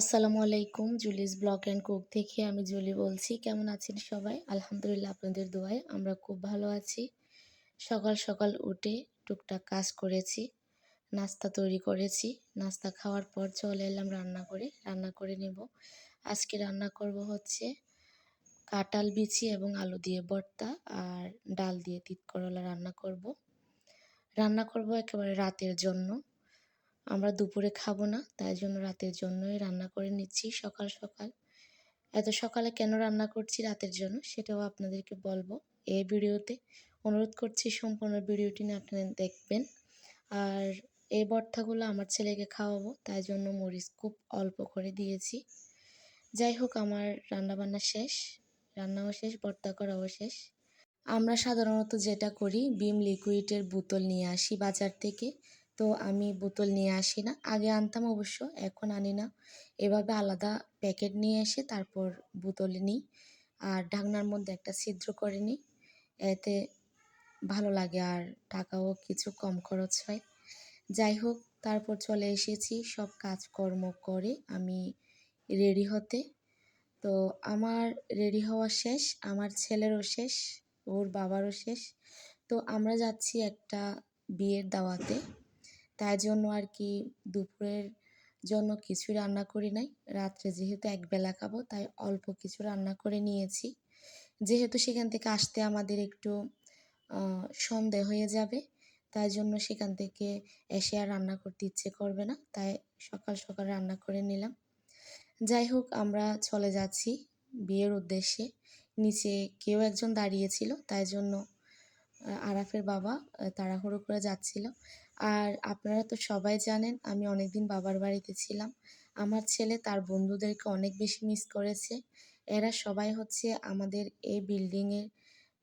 আসসালামু আলাইকুম। জুলিস blog and cook থেকে আমি জুলি বলছি। কেমন আছেন সবাই? আলহামদুলিল্লাহ আপনাদের দোয়ায় আমরা খুব ভালো আছি। সকাল সকাল উঠে টুকটাক কাজ করেছি, নাস্তা তৈরি করেছি। নাস্তা খাওয়ার পর চলে এলাম রান্না করে রান্না করে নেব। আজকে রান্না করব হচ্ছে কাঁঠাল বিচি এবং আলু দিয়ে ভর্তা আর ডাল দিয়ে তিত করলা রান্না করব। রান্না করব একেবারে রাতের জন্য। আমরা দুপুরে খাব না, তাই জন্য রাতের জন্যই রান্না করে নিচ্ছি সকাল সকাল। এত সকালে কেন রান্না করছি রাতের জন্য সেটাও আপনাদেরকে বলব। এই ভিডিওতে অনুরোধ করছি সম্পূর্ণ ভিডিওটি না আপনারা দেখবেন। আর এই ভর্তাগুলো আমার ছেলেকে খাওয়াবো, তাই জন্য মরিচ খুব অল্প করে দিয়েছি। যাই হোক, আমার রান্নাবান্না শেষ, রান্নাও শেষ, ভর্তা করাও শেষ। আমরা সাধারণত যেটা করি, বিম লিকুইডের বোতল নিয়ে আসি বাজার থেকে। তো আমি বোতল নিয়ে আসি না। আগে আনতাম অবশ্য, এখন আনি না। এভাবে আলাদা প্যাকেট নিয়ে এসে তারপর বোতলে নিই। আর ঢাকনার মধ্যে একটা ছিদ্র করে নিই। এতে ভালো লাগে আর টাকাও কিছু কম খরচ হয়। যাই হোক, তারপর চলে এসেছি, সব কাজকর্ম করে আমি রেডি হতে। তো আমার রেডি হওয়া শেষ, আমার ছেলেরও শেষ, ওর বাবারও শেষ। তো আমরা যাচ্ছি একটা বিয়ের দাওয়াতে। তাই জন্য আর কি দুপুরের জন্য কিছুই রান্না করি নাই। রাত্রে যেহেতু একবেলা খাব, তাই অল্প কিছু রান্না করে নিয়েছি। যেহেতু সেখান থেকে আসতে আমাদের একটু সন্দেহ হয়ে যাবে, তাই জন্য সেখান থেকে এসে আর রান্না করতে ইচ্ছে করবে না, তাই সকাল সকাল রান্না করে নিলাম। যাই হোক, আমরা চলে যাচ্ছি বিয়ের উদ্দেশ্যে। নিচে কেউ একজন দাঁড়িয়েছিল তাই জন্য আরাফের বাবা তাড়াহুড়ো করে যাচ্ছিল। আর আপনারা তো সবাই জানেন, আমি অনেকদিন বাবার বাড়িতে ছিলাম। আমার ছেলে তার বন্ধুদেরকে অনেক বেশি মিস করেছে। এরা সবাই হচ্ছে আমাদের এই বিল্ডিংয়ের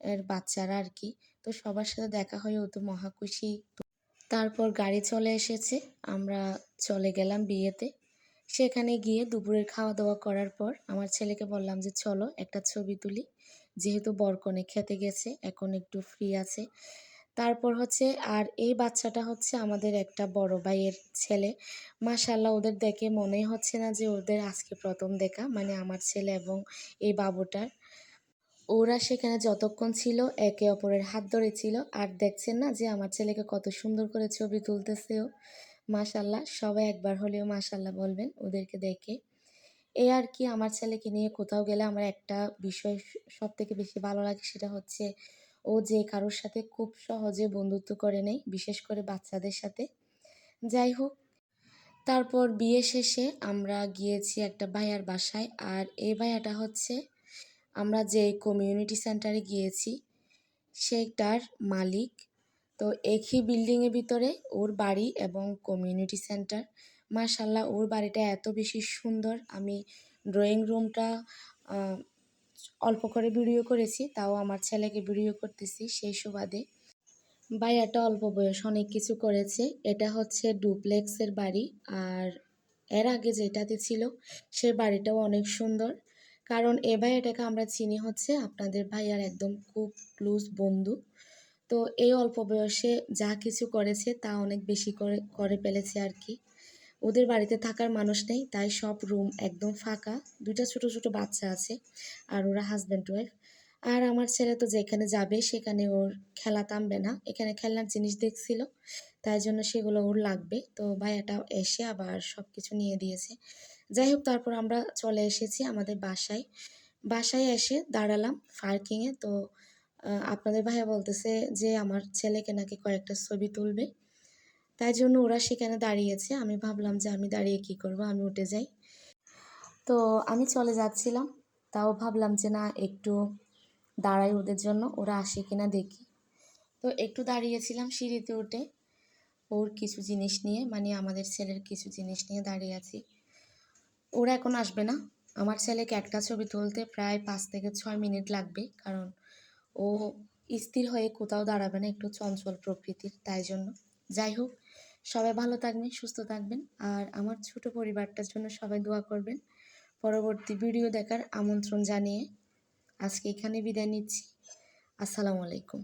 এর বাচ্চারা আর কি। তো সবার সাথে দেখা হয়ে ও তো মহাখুশি তারপর গাড়ি চলে এসেছে। আমরা চলে গেলাম বিয়েতে। সেখানে গিয়ে দুপুরের খাওয়া দাওয়া করার পর আমার ছেলেকে বললাম যে, চলো একটা ছবি তুলি। যেহেতু বরকনে খেতে গেছে, এখন একটু ফ্রি আছে। তারপর হচ্ছে, আর এই বাচ্চাটা হচ্ছে আমাদের একটা বড় ভাইয়ের ছেলে। মাশাল্লাহ ওদের দেখে মনেই হচ্ছে না যে, ওদের আজকে প্রথম দেখা মানে আমার ছেলে এবং এই বাবুটার। ওরা সেখানে যতক্ষণ ছিল, একে অপরের হাত ধরে ছিল আর দেখছেন না যে, আমার ছেলেকে কত সুন্দর করে ছবি তুলতেছেও মাশাল্লাহ, সবাই একবার হলেও মাশাল্লাহ বলবেন ওদেরকে দেখে। এই আর কি, আমার ছেলেকে নিয়ে কোথাও গেলে আমার একটা বিষয় সব থেকে বেশি ভালো লাগে সেটা হচ্ছে ও যে কারোর সাথে খুব সহজে বন্ধুত্ব করে নেয়, বিশেষ করে বাচ্চাদের সাথে। যাই হোক, তারপর বিয়ে শেষে আমরা গিয়েছি একটা ভাইয়ার বাসায় আর এই ভাইয়াটা হচ্ছে আমরা যে কমিউনিটি সেন্টারে গিয়েছি সেটার মালিক। তো একই বিল্ডিংয়ের ভিতরে ওর বাড়ি এবং কমিউনিটি সেন্টার মাশাল্লাহ ওর বাড়িটা এত বেশি সুন্দর। আমি ড্রয়িং রুমটা অল্প করে ভিডিও করেছি, তাও আমার ছেলেকে ভিডিও করতেছি সেই সুবাদে। ভাইয়াটা অল্প বয়স, অনেক কিছু করেছে। এটা হচ্ছে ডুপ্লেক্সের বাড়ি, আর এর আগে যেটাতে ছিল, সে বাড়িটাও অনেক সুন্দর। কারণ এ ভাইয়াটাকে আমরা চিনি হচ্ছে আপনাদের ভাইয়ার একদম খুব ক্লোজ বন্ধু। তো এই অল্প বয়সে যা কিছু করেছে তা অনেক বেশি করে করে ফেলেছে আর কি। ওদের বাড়িতে থাকার মানুষ নেই, তাই সব রুম একদম ফাঁকা। দুটা ছোট ছোট বাচ্চা আছে আর ওরা হাজব্যান্ড ওয়াইফ আর আমার ছেলে তো যেখানে যাবে সেখানে ওর খেলা থামবে না। এখানে খেলনার জিনিস দেখছিল, তাই জন্য সেগুলো ওর লাগবে। তো ভাইয়াটা এসে আবার সব কিছু নিয়ে দিয়েছে। যাই হোক, তারপর আমরা চলে এসেছি আমাদের বাসায়। বাসায় এসে দাঁড়ালাম পার্কিংয়ে তো আপনাদের ভাইয়া বলতেছে যে আমার ছেলেকে নাকি কয়েকটা ছবি তুলবে। তাই জন্য ওরা সেখানে দাঁড়িয়েছে। আমি ভাবলাম যে আমি দাঁড়িয়ে কি করব? আমি উঠে যাই। তো আমি চলে যাচ্ছিলাম। তাও ভাবলাম যে না, একটু দাঁড়াই ওদের জন্য। ওরা আসে কিনা দেখি। তো একটু দাঁড়িয়েছিলাম সিঁড়িতে উঠে। ওর কিছু জিনিস নিয়ে মানে আমাদের ছেলের কিছু জিনিস নিয়ে দাঁড়িয়ে আছি। ওরা এখন আসবে না। আমার ছেলেকে একটা ছবি তুলতে প্রায় পাঁচ থেকে ছয় মিনিট লাগবে। কারণ ও স্থির হয়ে কোথাও দাঁড়াবে না একটু চঞ্চল প্রকৃতির, তাই জন্য। যাই হোক, সবাই ভালো থাকবেন, সুস্থ থাকবেন, আর আমার ছোট পরিবারটার জন্য সবাই দোয়া করবেন। পরবর্তী ভিডিও দেখার আমন্ত্রণ জানিয়ে আজকে এখানে বিদায় নিচ্ছি। আসসালামু আলাইকুম।